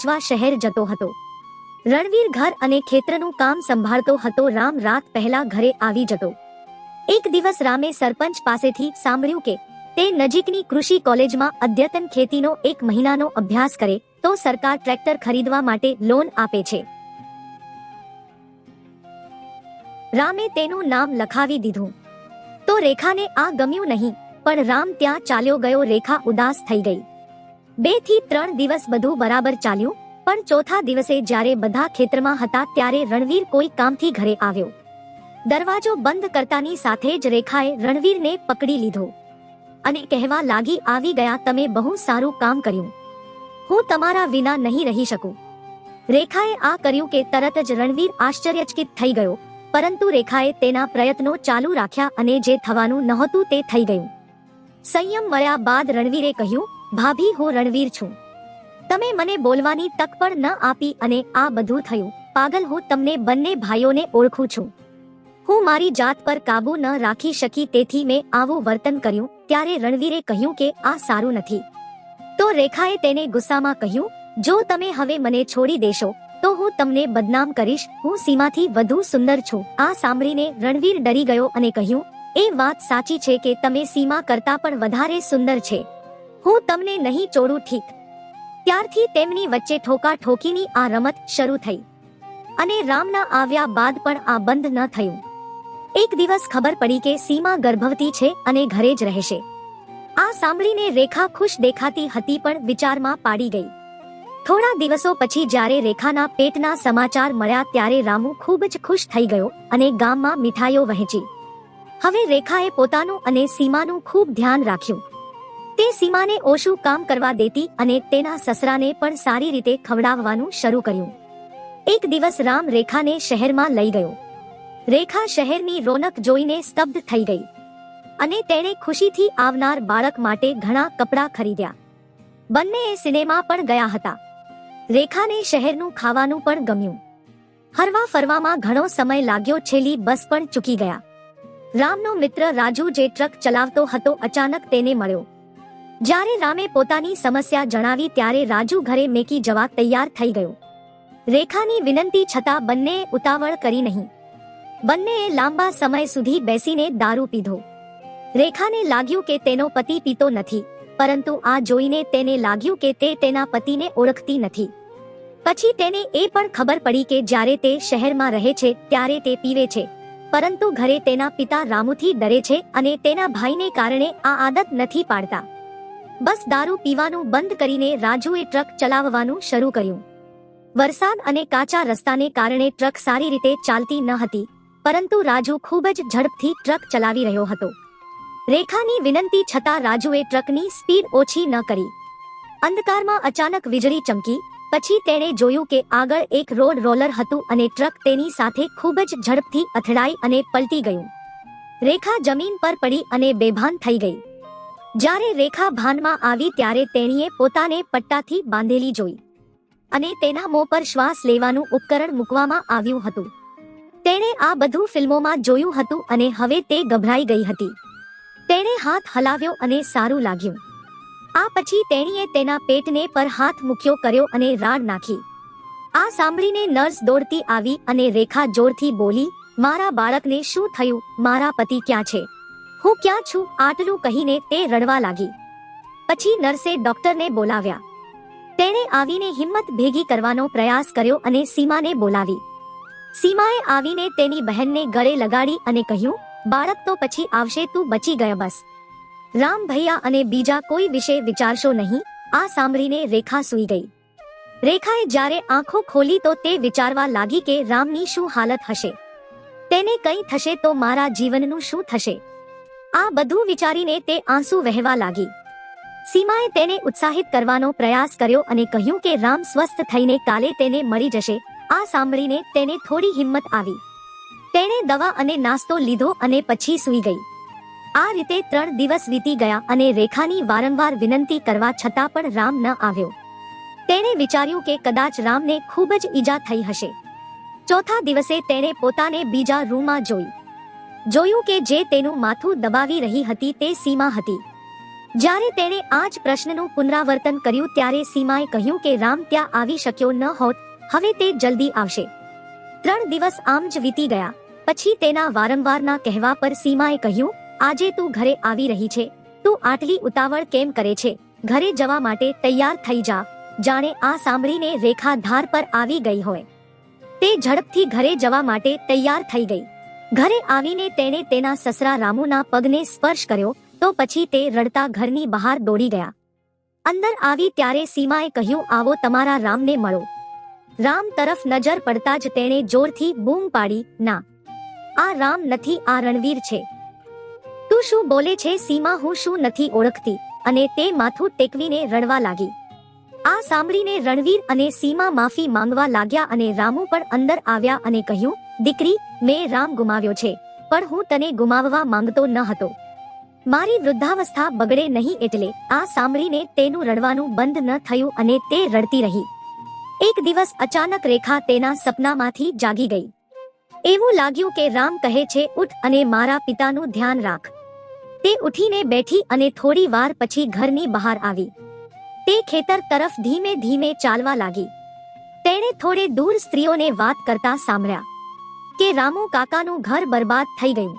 વેચવા શહેર જતો હતો. રણવીર ઘર અને ખેતરનું કામ સંભાળતો હતો રામ રાત પહેલા ઘરે આવી જતો. એક દિવસ રામે સરપંચ પાસેથી સાંભળ્યું કે તે નજીકની કૃષિ કોલેજમાં અદ્યતન ખેતીનો એક મહિનાનો અભ્યાસ કરે તો સરકાર ટ્રેક્ટર ખરીદવા માટે લોન આપે છે. રામે તેનું નામ લખાવી દીધું. તો રેખાને આ ગમ્યું નહીં, પણ રામ ત્યાં ચાલ્યો ગયો, રેખા ઉદાસ થઈ ગઈ. બેથી ત્રણ દિવસ બધું બરાબર ચાલ્યું, પણ ચોથા દિવસે જ્યારે બધા ખેતરમાં હતા ત્યારે રણવીર કોઈ કામથી ઘરે આવ્યો. દરવાજો બંધ કરતાની સાથે જ રેખાએ રણવીરને પકડી લીધો. અને કહેવા લાગી, આવી ગયા, તમે બહુ સારું કામ કર્યું. હું તમારા વિના નહીં રહી શકું. રેખાએ આ કર્યું કે તરત જ રણવીર આશ્ચર્યચકિત થઈ ગયો, પરંતુ રેખાએ તેના પ્રયત્નો ચાલુ રાખ્યા અને જે થવાનું નહોતું તે થઈ ગયું. સંયમ મળ્યા બાદ રણવીરે કહ્યું ભાભી, હું રણવીર છું. તમે મને બોલવાની તક પણ ન આપી અને આ બધું થયું. પાગલ, હું તમને બંને ભાઈઓને ઓળખું છું. હું મારી જાત પર કાબુ ન રાખી શકી તેથી મેં આવું વર્તન કર્યું, ત્યારે રણવીરે કહ્યું કે આ સારું નથી. તો રેખાએ તેને ગુસ્સામાં કહ્યું, જો તમે હવે મને છોડી દેશો, તો હું તમને બદનામ કરીશ. હું સીમાથી વધુ સુંદર છું. આ સાંભળીને રણવીર ડરી ગયો અને કહ્યું, એ વાત સાચી છે કે તમે સીમા કરતા પણ વધારે સુંદર છે. હું તમને નહીં ચોડું ઠીક. ત્યારથી તેમની વચ્ચે ઠોકા ઠોકીની આ રમત શરૂ થઈ. અને રામના આવ્યા બાદ પણ આ બંધ ન થયું. એક દિવસ ખબર પડી કે સીમા ગર્ભવતી છે અને ઘરે જ રહેશે. આ સાંભળીને રેખા ખુશ દેખાતી હતી પણ વિચારમાં પાડી ગઈ. થોડા દિવસો પછી જ્યારે રેખાના પેટના સમાચાર મળ્યા ત્યારે રામુ ખૂબ જ ખુશ થઈ ગયો અને ગામમાં મીઠાઈઓ વહેંચી. હવે રેખાએ પોતાનું અને સીમાનું ખૂબ ધ્યાન રાખ્યું. તે સીમાને ઓછું કામ કરવા દેતી અને તેના સસરાને પણ સારી રીતે ખવડાવવાનું શરૂ કર્યું. એક દિવસ રામ રેખાને શહેરમાં લઈ ગયો. રેખા શહેરની રોનક જોઈને સ્તબ્ધ થઈ ગઈ અને તેણે ખુશીથી આવનાર બાળક માટે ઘણા કપડાં ખરીદ્યા. બંનેએ સિનેમા પણ ગયા હતા. રેખાને શહેરનું ખાવાનું પણ ગમ્યું. હરવા ફરવામાં ઘણો સમય લાગ્યો, છેલ્લી બસ પણ ચૂકી ગયા. રામનો મિત્ર રાજુ જે ટ્રક ચલાવતો હતો, અચાનક તેને મળ્યો. જ્યારે રામે પોતાની સમસ્યા જણાવી ત્યારે રાજુ ઘરે મેકી જવા તૈયાર થઈ ગયો. રેખાની વિનંતી છતાં બંને ઉતાવળ કરી નહીં. બંનેએ લાંબા સમય સુધી બેસીને દારૂ પીધો. રેખાને લાગ્યું કે તેનો પતિ પીતો નથી, પરંતુ આ જોઈને તેને લાગ્યું કે તે તેના પતિને ઓળખતી નથી. પછી તેને એ પણ ખબર પડી કે જ્યારે તે શહેરમાં રહે છે ત્યારે તે પીવે છે, પરંતુ ઘરે તેના પિતા રામુથી ડરે છે અને તેના ભાઈને કારણે આ આદત નથી પાડતા. બસ દારૂ પીવાનું બંધ કરીને રાજુએ ટ્રક ચલાવવાનું શરૂ કર્યું. વરસાદ અને કાચા રસ્તાને કારણે ટ્રક સારી રીતે ચાલતી ન હતી, પરંતુ રાજુ ખૂબ જ ઝડપથી ટ્રક ચલાવી રહ્યો હતો. રેખાની વિનંતી છતાં રાજુએ ટ્રકની સ્પીડ ઓછી ન કરી. અંધકારમાં અચાનક વીજળી ચમકી, પછી તેણે જોયું કે આગળ એક રોડ રોલર હતું અને ટ્રક તેની સાથે ખૂબ જ ઝડપથી અથડાઈ અને પલટી ગયું. રેખા જમીન પર પડી અને બેભાન થઈ ગઈ. જ્યારે રેખા ભાનમાં આવી ત્યારે તેણીએ પોતાને પટ્ટાથી બાંધેલી જોઈ અને તેના મોં પર શ્વાસ લેવાનું ઉપકરણ મૂકવામાં આવ્યું હતું. તેણે આ બધું ફિલ્મોમાં જોયું હતું અને હવે તે ગભરાઈ ગઈ હતી. તેણે હાથ હલાવ્યો અને સારું લાગ્યું. આ પછી તેણીએ તેના પેટને પર હાથ મૂક્યો કર્યો અને રાડ નાખી. આ સાંભળીને નર્સ દોડતી આવી અને રેખા જોરથી બોલી, મારા બાળકને શું થયું? મારા પતિ ક્યાં છે? હું ક્યાં છું? આટલું કહીને તે રડવા લાગી. પછી નર્સે ડોક્ટરને બોલાવ્યા. તેણે આવીને હિંમત ભેગી કરવાનો પ્રયાસ કર્યો અને સીમાને બોલાવી. સીમાએ આવીને તેની બહેનને ગળે લગાડી અને કહ્યું, બાળક તો પછી આવશે, તું બચી ગયા બસ. રામ ભૈયા અને બીજા કોઈ વિશે વિચારશો નહીં. આ સાંભળીને રેખા સૂઈ ગઈ. રેખાએ જ્યારે આંખો ખોલી તો તે વિચારવા લાગી કે રામની શું હાલત હશે? તેને કંઈ થશે તો મારા જીવનનું શું થશે? આ બધું વિચારીને તે આંસુ વહેવા લાગી. સીમાએ તેને ઉત્સાહિત કરવાનો પ્રયાસ કર્યો અને કહ્યું કે રામ સ્વસ્થ થઈને કાલે તેને મળી જશે. આ સાંભળીને તેને થોડી હિંમત આવી. તેણે દવા અને નાસ્તો લીધો અને પછી સૂઈ ગઈ. આ રીતે ત્રણ દિવસ વીતી ગયા અને રેખાની વારંવાર વિનંતી કરવા છતાં પણ રામ ન આવ્યો. તેણે વિચાર્યું કે કદાચ રામને ખૂબ જ ઈજા થઈ હશે. ચોથા દિવસે તેણે પોતાને બીજા રૂમમાં જોઈ. જોયું કે જે તેનું માથું દબાવી રહી હતી તે સીમા હતી. જ્યારે તેણે આ જ પ્રશ્નનું પુનરાવર્તન કર્યું ત્યારે સીમાએ કહ્યું કે રામ ત્યાં આવી શક્યો ન હોત, હવે તે જલ્દી આવશે. ત્રણ દિવસ આમ જ વીતી ગયા. પછી તેના વારંવારના કહેવા પર સીમાએ કહ્યું, આજે તું ઘરે આવી રહી છે. તું આટલી ઉતાવળ કેમ કરે છે? ઘરે જવા માટે તૈયાર થઈ જા. જાણે આ સાંભળીને રેખા ધાર પર આવી ગઈ હોય. તે ઝડપથી ઘરે જવા માટે તૈયાર થઈ ગઈ. ઘરે આવીને તેણે તેના સસરા રામુના પગને સ્પર્શ કર્યો તો પછી તે રડતા ઘરની બહાર દોડી ગયા. અંદર આવી ત્યારે સીમાએ કહ્યું, આવો તમારા રામને મળો. રામ તરફ નજર પડતા જ તેણે જોરથી બૂમ પાડી, ના, આ રામ નથી, આ રણવીર છે. તું શું બોલે છે? સીમા, હું શું નથી ઓળખતી? અને તે માથું ટેકવીને રડવા લાગી. આ સાંભળીને રણવીર અને સીમા માફી માંગવા લાગ્યા અને રામુ પણ અંદર આવ્યા અને કહ્યું દીકરી, મેં રામ ગુમાવ્યો છે, પણ હું તને ગુમાવવા માંગતો ન હતો. મારી વૃદ્ધાવસ્થા બગડે નહીં એટલે આ સાંભળીને તેનું રડવાનું બંધ ન થયું અને તે રડતી રહી. એક દિવસ અચાનક રેખા તેના સપનામાંથી જાગી ગઈ. એવું લાગ્યું કે રામ કહે છે, ઉઠ અને મારા પિતાનું ધ્યાન રાખ. તે ઉઠીને બેઠી અને થોડી વાર પછી ઘરની બહાર આવી. તે ખેતર તરફ ધીમે ધીમે ચાલવા લાગી. તેણે થોડે દૂર સ્ત્રીઓને વાત કરતા સાંભળ્યા. કે રામુ કાકાનું ઘર બરબાદ થઈ ગયું.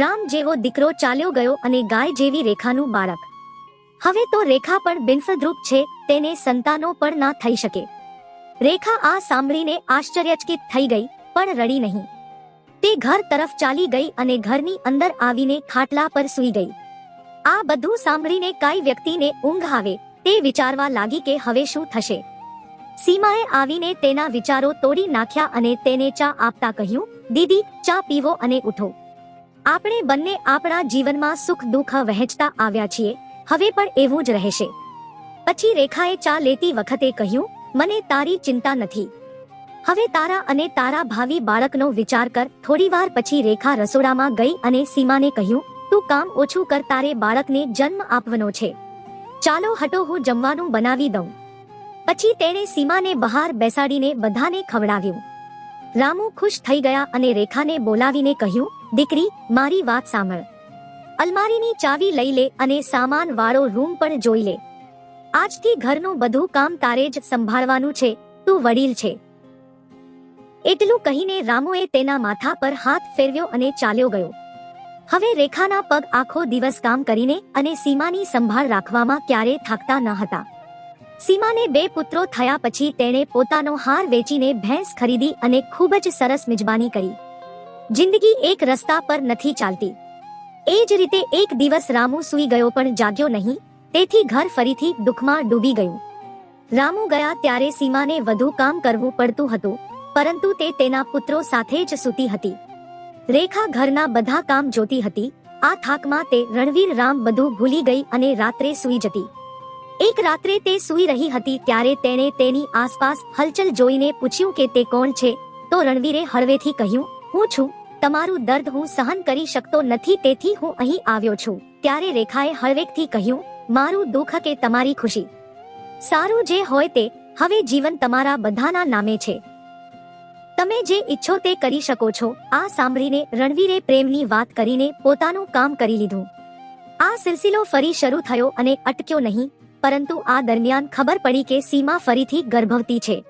રામ જેવો દીકરો ચાલ્યો ગયો અને ગાય જેવી રેખાનું બાળક. હવે તો રેખા પણ બિનફદ્રુપ છે, તેને સંતાનો પણ ના થઈ શકે. રેખા આ સાંભળીને આશ્ચર્યચકિત થઈ ગઈ, પણ રડી નહીં. તે ઘર તરફ ચાલી ગઈ અને ઘરની અંદર આવીને ખાટલા પર સૂઈ ગઈ. આ બધું સાંભળીને કાંઈ વ્યક્તિને ઊંઘ આવે, તે વિચારવા લાગી કે હવે શું થશે? સીમાએ આવીને તેના વિચારો તોડી નાખ્યા અને તેને ચા આપતા કહ્યું, દીદી, ચા પીવો અને ઉઠો. આપણે બંને આપણા જીવનમાં સુખ દુઃખ વહેંચતા આવ્યા છીએ. હવે પણ એવું જ રહેશે. પછી રેખાએ ચા લેતી વખતે કહ્યું, મને તારી ચિંતા નથી. હવે તારા અને તારા ભાવિ બાળકનો વિચાર કર. થોડીવાર પછી રેખા રસોડામાં ગઈ અને સીમાને કહ્યું, તું કામ ઓછું કર, તારે બાળકને જન્મ આપવાનો છે. ચાલો હટો, હું જમવાનું બનાવી દઉં. પછી તેણે સીમાને બહાર બેસાડીને બધાને ખવડાવ્યું. રામુ ખુશ થઈ ગયા અને રેખાને બોલાવીને કહ્યું, દીકરી, મારી વાત સાંભળ. અલમારીની ચાવી લઈ લે અને સામાન વાળો રૂમ પણ જોઈ લે. આજથી ઘરનું બધું કામ તારે જ સંભાળવાનું છે, તું વડીલ છે. એટલું કહીને રામુએ તેના માથા પર હાથ ફેરવ્યો અને ચાલ્યો ગયો. હવે રેખાના પગ આખો દિવસ કામ કરીને અને સીમાની સંભાળ રાખવામાં ક્યારે થાકતા ન હતા. સીમાને બે પુત્રો થયા પછી તેણે પોતાનો હાર વેચીને ભેંસ ખરીદી અને ખૂબ જ સરસ મિજબાની કરી. જિંદગી એક રસ્તા પર નથી ચાલતી. એ જ રીતે એક દિવસ રામુ સૂઈ ગયો પણ જાગ્યો નહીં, તેથી ઘર ફરીથી દુઃખમાં ડૂબી ગયું. રામુ ગયા ત્યારે સીમાને વધુ કામ કરવું પડતું હતું, પરંતુ તે તેના પુત્રો સાથે જ સૂતી હતી. રેખા ઘરના બધા કામ જોતી હતી, આ થાકમાં તે રણવીર રામ બધું ભૂલી ગઈ અને રાત્રે સૂઈ જતી. એક રાત્રે તે સૂઈ રહી હતી ત્યારે તેણે તેની આસપાસ હલચલ જોઈને પૂછ્યું કે તે કોણ છે? તો રણવીરે હળવેથી કહ્યું, હું છું. તમારું દર્દ હું સહન કરી શકતો નથી તેથી હું અહીં આવ્યો છું. ત્યારે રેખાએ હળવેકથી કહ્યું, મારું દુઃખ કે તમારી ખુશી. સારું જે હોય તે, હવે જીવન તમારા બધાના નામે છે. તમે જે ઈચ્છો તે કરી શકો છો. આ સાંભળીને રણવીરે પ્રેમની વાત કરીને પોતાનું કામ કરી લીધું. આ સિલસિલો ફરી શરૂ થયો અને અટક્યો નહીં. પરંતુ આ દરમિયાન ખબર પડી કે સીમા ફરીથી ગર્ભવતી છે.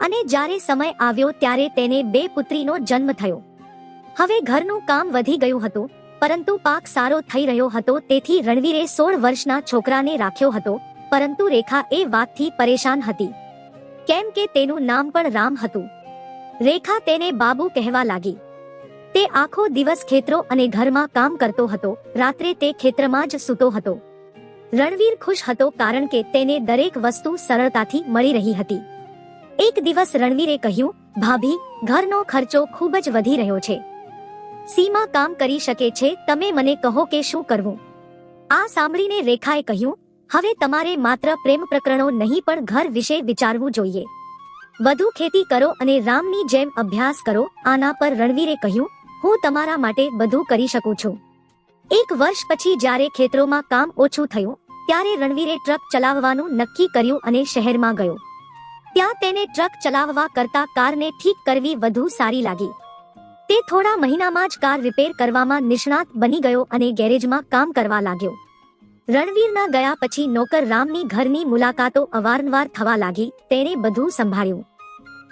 અને જ્યારે સમય આવ્યો ત્યારે તેને બે પુત્રીનો જન્મ થયો. હવે ઘરનું કામ વધી ગયું હતું, પરંતુ પાક સારો થઈ રહ્યો હતો, તેથી રણવીરે સોળ વર્ષના છોકરાને રાખ્યો હતો, પરંતુ રેખા એ વાતથી પરેશાન હતી. કેમ કે તેનું નામ પણ રામ હતું. રેખા તેને બાબુ કહેવા લાગી. તે આખો દિવસ ખેતરો અને ઘરમાં કામ કરતો હતો, રાત્રે તે ખેતરમાં જ સૂતો હતો. રણવીર ખુશ હતો કારણ કે તેને દરેક વસ્તુ સરળતાથી મળી રહી હતી. એક દિવસ રણવીરે કહ્યું, ભાભી, ઘરનો ખર્ચો ખૂબ જ વધી રહ્યો છે. સીમા કામ કરી શકે છે, તમે મને કહો કે શું કરવું? આ સાંભળીને રેખાએ કહ્યું, હવે તમારે માત્ર પ્રેમ પ્રકરણો નહીં પણ ઘર વિશે વિચારવું જોઈએ. વધુ ખેતી કરો અને રામની જેમ અભ્યાસ કરો. આના પર રણવીરે કહ્યું, હું તમારા માટે બધું કરી શકું છું. એક વર્ષ પછી જ્યારે ખેતરોમાં કામ ઓછું થયું, ત્યારે રણવીરે ટ્રક ચલાવવાનું નક્કી કર્યું અને શહેરમાં ગયો. ત્યાં તેને ટ્રક ચલાવવા કરતા કારને ઠીક કરવી વધુ સારી લાગી. તે થોડા મહિનામાં જ કાર રિપેર કરવામાં નિષ્ણાત બની ગયો અને ગેરેજમાં કામ કરવા લાગ્યો. રણવીરના ગયા પછી નોકર રામની ઘરની મુલાકાતો અવારનવાર થવા લાગી, તેણે બધું સંભાળ્યું.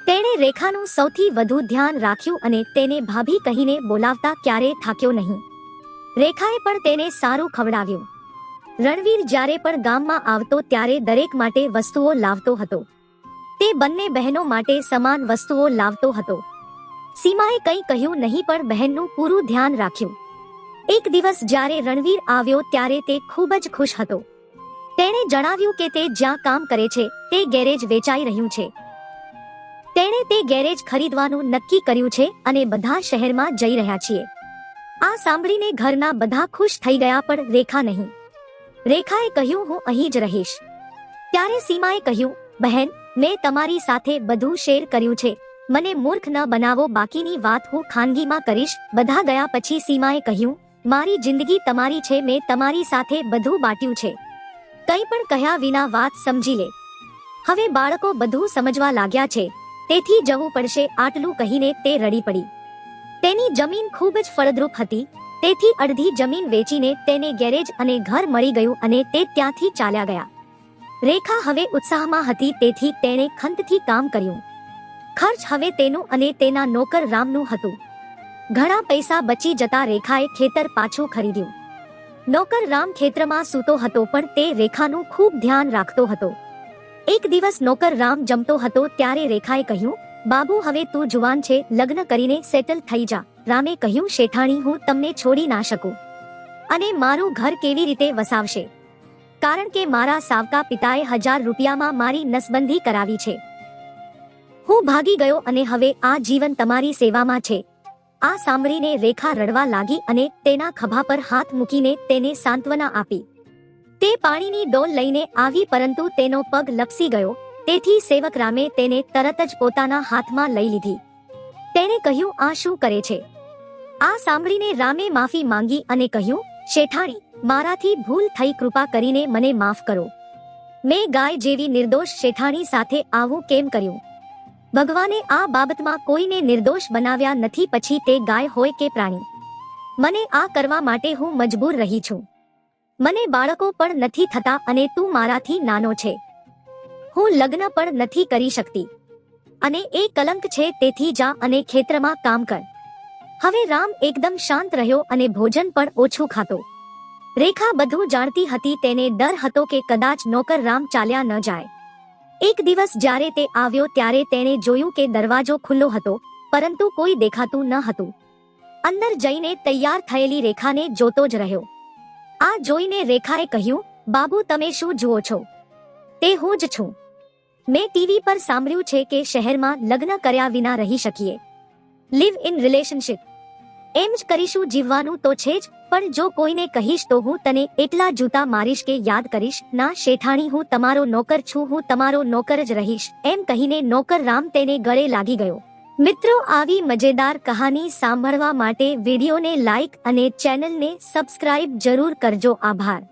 તેણે રેખાનું સૌથી વધુ ધ્યાન રાખ્યું અને તેને ભાભી કહીને બોલાવતા ક્યારેય થાક્યો નહીં. રેખાએ પણ તેને સારું ખવડાવ્યું. રણવીર જ્યારે પણ ગામમાં આવતો ત્યારે દરેક માટે વસ્તુઓ લાવતો હતો. તે બંને બહેનો માટે સમાન વસ્તુઓ લાવતો હતો. સીમાએ કંઈ કહ્યું નહીં પણ બહેનનું પૂરું ધ્યાન રાખ્યું. એક દિવસ જ્યારે રણવીર આવ્યો ત્યારે તે ખૂબ જ ખુશ હતો. તેણે જણાવ્યું કે તે જ્યાં કામ કરે છે, તે ગેરેજ વેચાઈ રહ્યું છે. તેણે તે ગેરેજ ખરીદવાનું નક્કી કર્યું છે અને બધા શહેરમાં જઈ રહ્યા છીએ. આ સાંભળીને ઘરના બધા ખુશ થઈ ગયા, પણ રેખા નહીં. રેખાએ કહ્યું, હું અહીં જ રહીશ. ત્યારે સીમાએ કહ્યું, બહેન, મેં તમારી સાથે બધું શેર કર્યું છે. મને મૂર્ખ ન બનાવો, બાકીની વાત હું ખાનગીમાં કરીશ. બધા ગયા પછી સીમાએ કહ્યું, મારી જિંદગી તમારી છે, મેં તમારી સાથે બધું બાટ્યું છે. કંઈ પણ કહ્યા વિના વાત સમજી લે. હવે બાળકો બધું સમજવા લાગ્યા છે. તેથી જવું પડશે. આટલું કહીને તે રડી પડી. તેની જમીન ખૂબ જ ફળદ્રુપ હતી. તેથી અડધી જમીન વેચીને તેને ગેરેજ અને ઘર મળી ગયું અને તે ત્યાંથી ચાલ્યા ગયા. રેખા હવે ઉત્સાહમાં હતી તેથી તેણે ખંતથી કામ કર્યું. ખર્ચ હવે તેનું અને તેના નોકર રામનું હતું. ઘણા પૈસા બચી જતા રેખાએ ખેતર પાછું ખરીદ્યું. નોકર રામ ખેતરમાં સૂતો હતો પણ તે રેખાનું ખૂબ ધ્યાન રાખતો હતો. એક દિવસ નોકર રામ જમતો હતો ત્યારે રેખાએ કહ્યું બાબુ હવે તું જુવાન છે, લગ્ન કરીને સેટલ થઈ જા. રામે કહ્યું, શેઠાણી, હું તમને છોડી ના શકું. અને મારું ઘર કેવી રીતે વસાવશે? કારણ કે મારા સાવકા પિતાએ હજાર રૂપિયામાં મારી નસબંધી કરાવી છે. હું ભાગી ગયો અને હવે આ જીવન તમારી સેવામાં છે. આ સાંભળીને રેખા રડવા લાગી અને તેના ખભા પર હાથ મૂકીને તેને સાંત્વના આપી. તે પાણીની ડોલ લઈને આવી, પરંતુ તેનો પગ લપસી ગયો. તેથી સેવક રામે તેને તરત જ પોતાના હાથમાં લઈ લીધી. તેણે કહ્યું, આ શું કરે છે? આ સાંભળીને રામે માફી માંગી અને કહ્યું, શેઠાણી, મારાથી ભૂલ થઈ, કૃપા કરીને મને માફ કરો. મેં ગાય જેવી નિર્દોષ શેઠાણી સાથે આવું કેમ કર્યું? ભગવાને આ બાબતમાં કોઈને નિર્દોષ બનાવ્યા નથી, પછી તે ગાય હોય કે પ્રાણી? મને આ કરવા માટે હું મજબૂર રહી છું. મને બાળકો પણ નથી થતા અને તું મારાથી નાનો છે. હું લગ્ન પણ નથી કરી શકતી. અને એ કલંક છે તેથી જા અને ખેતરમાં કામ કર. હવે રામ એકદમ શાંત રહ્યો અને ભોજન પણ ઓછું ખાતો. રેખા બધું જાણતી હતી તેને ડર હતો કે કદાચ નોકર રામ ચાલ્યા ન જાય. એક દિવસ જ્યારે તે આવ્યો ત્યારે તેણે જોયું કે દરવાજો ખુલ્લો હતો, પરંતુ કોઈ દેખાતું ન હતું. અંદર જઈને તૈયાર થયેલી રેખાને જોતો જ રહ્યો. આ જોઈને રેખાએ કહ્યું, બાબુ, તમે શું જુઓ છો? તે હું જ છું. મેં ટીવી પર સાંભળ્યું છે કે શહેરમાં લગ્ન કર્યા વિના રહી શકીએ. લિવ ઇન રિલેશનશિપ એમ જ કરીશું જીવવાનું તો છે જ, પણ જો કોઈને કહીશ તો હું તને એટલા જૂતા મારીશ કે યાદ કરીશ, ના શેઠાણી, હું તમારો નોકર છું, હું તમારો નોકર જ રહીશ. એમ કહીને નોકર રામ તેને ગળે લાગી ગયો. મિત્રો, આવી મજેદાર કહાની સાંભળવા માટે વિડીયોને લાઈક અને ચેનલને સબસ્ક્રાઇબ જરૂર કરજો. આભાર.